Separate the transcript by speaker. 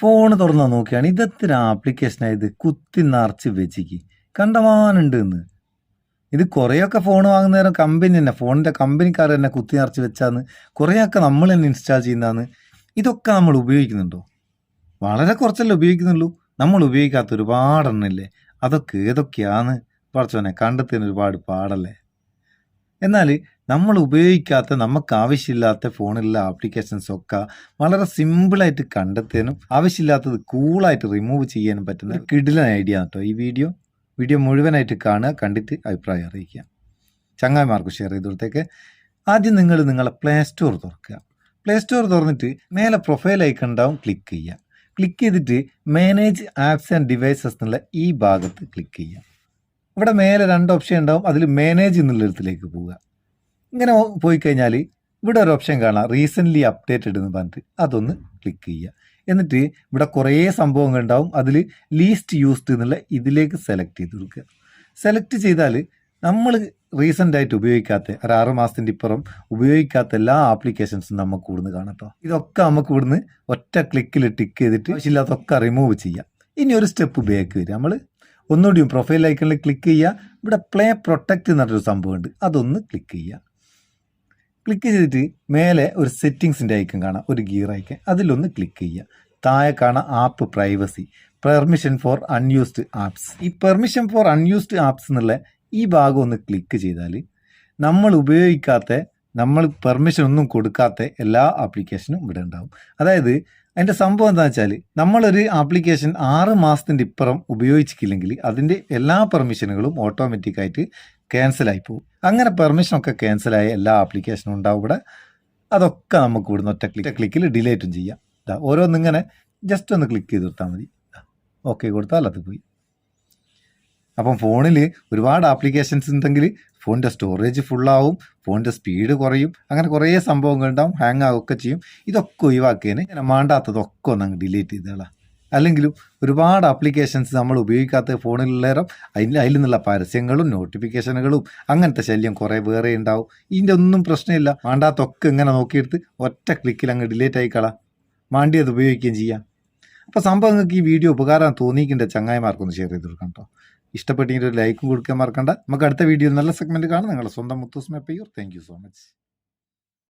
Speaker 1: Phone തുറന്ന് നോക്കിയാണ്. ഇതെത്ര ആപ്ലിക്കേഷനായത് കുത്തി നിറച്ച് വെച്ചിക്ക്. കണ്ടമാനുണ്ട് എന്ന് ഇത് കുറേയൊക്കെ ഫോൺ വാങ്ങുന്ന നേരം കമ്പനി തന്നെ ഫോണിന്റെ കമ്പനിക്കാർ തന്നെ കുത്തി നിറച്ച് വെച്ചാന്ന്. കുറേയൊക്കെ നമ്മൾ തന്നെ ഇൻസ്റ്റാൾ ചെയ്യുന്നതാണ് ഇതൊക്കെ നമ്മൾ ഉപയോഗിക്കുന്നുണ്ടോ? വളരെ കുറച്ചല്ലേ ഉപയോഗിക്കുന്നുള്ളൂ. നമ്മൾ ഉപയോഗിക്കാത്ത ഒരുപാട് അതൊക്കെ ഏതൊക്കെയാണ് പറച്ചോനെ കണ്ടെത്തിയതിന് ഒരുപാട് പാടല്ലേ? എന്നാൽ നമ്മൾ ഉപയോഗിക്കാത്ത നമുക്ക് ആവശ്യമില്ലാത്ത ഫോണിലുള്ള ആപ്ലിക്കേഷൻസ് ഒക്കെ വളരെ സിമ്പിളായിട്ട് കണ്ടെത്താനും ആവശ്യമില്ലാത്തത് കൂളായിട്ട് റിമൂവ് ചെയ്യാനും പറ്റുന്ന ഒരു കിടിലൻ ഐഡിയ കേട്ടോ ഈ വീഡിയോ വീഡിയോ മുഴുവനായിട്ട് കാണുക കണ്ടിട്ട് അഭിപ്രായം അറിയിക്കുക. ചങ്ങായിമാർക്ക് ഷെയർ ചെയ്ത് ആദ്യം നിങ്ങൾ നിങ്ങളെ പ്ലേ സ്റ്റോർ തുറക്കുക. പ്ലേ സ്റ്റോർ തുറന്നിട്ട് മേലെ പ്രൊഫൈൽ ഐക്കൺ ഉണ്ടാവും ക്ലിക്ക് ചെയ്യുക. ക്ലിക്ക് ചെയ്തിട്ട് മാനേജ് ആപ്സ് ആൻഡ് ഡിവൈസസ് എന്നുള്ള ഈ ഭാഗത്ത് ക്ലിക്ക് ചെയ്യുക. ഇവിടെ മേലെ രണ്ട് ഓപ്ഷൻ ഉണ്ടാവും. അതിൽ മാനേജ് എന്നുള്ളിടത്തിലേക്ക് പോവുക. ഇങ്ങനെ പോയി കഴിഞ്ഞാൽ ഇവിടെ ഒരു ഓപ്ഷൻ കാണാം. റീസെന്റ്ലി അപ്ഡേറ്റഡ് എന്ന് പറഞ്ഞിട്ട്. അതൊന്ന് ക്ലിക്ക് ചെയ്യുക. എന്നിട്ട് ഇവിടെ കുറേ സംഭവങ്ങൾ ഉണ്ടാവും. അതിൽ ലീസ്റ്റ് യൂസ്ഡ് എന്നുള്ള ഇതിലേക്ക് സെലക്ട് ചെയ്ത് കൊടുക്കുക. സെലക്ട് ചെയ്താൽ നമ്മൾ റീസെന്റായിട്ട് ഉപയോഗിക്കാത്ത ഒരു ആറ് മാസത്തിന്റെ ഇപ്പുറം ഉപയോഗിക്കാത്ത എല്ലാ ആപ്ലിക്കേഷൻസും നമുക്ക് ഇവിടുന്ന് കാണട്ടോ ഇതൊക്കെ നമുക്ക് ഇവിടുന്ന് ഒറ്റ ക്ലിക്കിൽ ടിക്ക് ചെയ്തിട്ട് ആവശ്യമില്ലാത്തൊക്കെ റിമൂവ് ചെയ്യാം. ഇനി ഒരു സ്റ്റെപ്പ് ബാക്ക് വരിക. നമ്മൾ ഒന്നുകൂടിയും പ്രൊഫൈൽ ഐക്കണിൽ ക്ലിക്ക് ചെയ്യുക ഇവിടെ പ്ലേ പ്രൊട്ടക്റ്റ് എന്നൊരു സംഭവമുണ്ട്. അതൊന്ന് ക്ലിക്ക് ചെയ്യുക ക്ലിക്ക് ചെയ്തിട്ട് മേലെ ഒരു സെറ്റിങ്സിന്റെ ഐക്കൺ കാണാം. ഒരു ഗിയർ ഐക്കൺ അതിലൊന്ന് ക്ലിക്ക് ചെയ്യുക താഴെ കാണാം app privacy permission for unused apps ഈ പെർമിഷൻ ഫോർ അൺയൂസ്ഡ് ആപ്സ് എന്നുള്ള ഈ ഭാഗം ഒന്ന് ക്ലിക്ക് ചെയ്താൽ നമ്മൾ ഉപയോഗിക്കാത്ത നമ്മൾ പെർമിഷൻ ഒന്നും കൊടുക്കാത്ത എല്ലാ ആപ്ലിക്കേഷനും ഇവിടെ ഉണ്ടാവും. അതായത് അതിന്റെ സംഭവം എന്താ വെച്ചാൽ നമ്മളൊരു ആപ്ലിക്കേഷൻ ആറ് മാസത്തിന്റെ ഇപ്പുറം ഉപയോഗിച്ചിട്ടില്ലെങ്കിൽ അതിന്റെ എല്ലാ പെർമിഷനുകളും ഓട്ടോമാറ്റിക്കായിട്ട് ക്യാൻസലായി പോകും. അങ്ങനെ പെർമിഷനൊക്കെ ക്യാൻസലായ എല്ലാ ആപ്ലിക്കേഷനും ഉണ്ടാവും ഇവിടെ. അതൊക്കെ നമുക്ക് ഇവിടുന്ന് ഒറ്റ ക്ലിക്ക് ക്ലിക്കിൽ ഡിലേറ്റും ചെയ്യാം. ദാ ഓരോന്നിങ്ങനെ ജസ്റ്റ് ഒന്ന് ക്ലിക്ക് ചെയ്ത് കൊടുത്താൽ മതി. ഓക്കെ കൊടുത്താൽ അത് പോയി. അപ്പം ഫോണിൽ ഒരുപാട് ആപ്ലിക്കേഷൻസ് ഉണ്ടെങ്കിൽ ഫോണിന്റെ സ്റ്റോറേജ് ഫുള്ളാവും ഫോണിന്റെ സ്പീഡ് കുറയും അങ്ങനെ കുറേ സംഭവങ്ങൾ ഉണ്ടാവും ഹാങ് ആവുകയൊക്കെ ചെയ്യും. ഇതൊക്കെ ഒഴിവാക്കിയതിന് ഇങ്ങനെ മാണ്ടാത്തതൊക്കെ ഒന്ന് ഡിലീറ്റ് ചെയ്തോളാം. അല്ലെങ്കിലും ഒരുപാട് ആപ്ലിക്കേഷൻസ് നമ്മൾ ഉപയോഗിക്കാത്ത ഫോണിലുള്ളേരം അതിൽ അതിൽ നിന്നുള്ള പരസ്യങ്ങളും നോട്ടിഫിക്കേഷനുകളും അങ്ങനത്തെ ശല്യം കുറേ വേറെ ഉണ്ടാവും. ഇതിന്റെ ഒന്നും പ്രശ്നമില്ല. വേണ്ടാത്തൊക്കെ ഇങ്ങനെ നോക്കിയെടുത്ത് ഒറ്റ ക്ലിക്കിൽ അങ്ങ് ഡിലീറ്റ് ആയിക്കളാം. വേണ്ടിയത് ഉപയോഗിക്കുകയും ചെയ്യാം. അപ്പോൾ സംഭവം നിങ്ങൾക്ക് ഈ വീഡിയോ ഉപകാരം തോന്നിയിട്ടുണ്ട് ചങ്ങായിമാർക്കൊന്ന് ഷെയർ ചെയ്ത് കൊടുക്കാം കേട്ടോ ഇഷ്ടപ്പെട്ടെങ്കിൽ ഒരു ലൈക്കും കൊടുക്കാൻ മറക്കണ്ട. നമുക്ക് അടുത്ത വീഡിയോ നല്ല സെഗ്മെന്റ് കാണാം. നിങ്ങളുടെ സ്വന്തം Muthus Meppayur thank so much